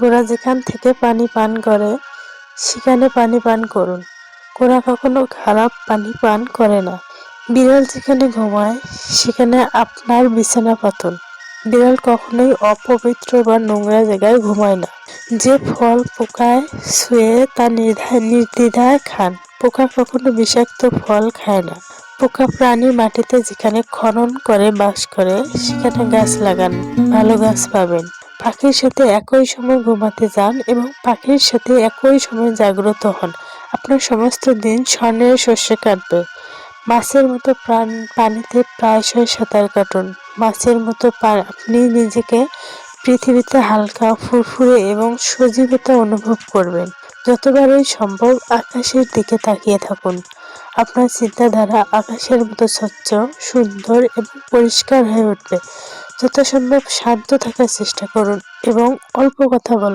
গোরা যেখান থেকে পানি পান করে, সেখানে পানি পান করুন। গোরা কখনো খারাপ পানি পান করে না। বিড়াল যেখানে ঘুমায়, সেখানে আপনার বিছানা পাতুন বিড়াল কখনোই অপবিত্র বা নোংরা জায়গায় ঘুমায় না। যে ফল পোকায় শুয়ে, তা নির্দ্বিধায় খান। পোকা কখনো বিষাক্ত ফল খায় না। পোকা প্রাণী মাটিতে যেখানে খনন করে, বাস করে, সেখানে গাছ লাগান, ভালো গাছ পাবেন। পাখির সাথে একই সময় ঘুমাতে যান এবং পাখির সাথে একই সময় জাগ্রত হন। আপনার সমস্ত দিন স্বর্ণের শস্যে কাটবে। মাছের মতো প্রাণ, পানিতে প্রায়শই সাঁতার কাটুন। মাছের মতো আপনি নিজেকে পৃথিবীতে হালকা ফুরফুরে এবং সজীবতা অনুভব করবেন। যতবারই সম্ভব আকাশের দিকে তাকিয়ে থাকুন। আপনার চিন্তাধারা আকাশের মতো স্বচ্ছ, সুন্দর এবং পরিষ্কার হয়ে উঠবে। যত সম্ভব শান্ত থাকার চেষ্টা করুন এবং অল্প কথা বলুন।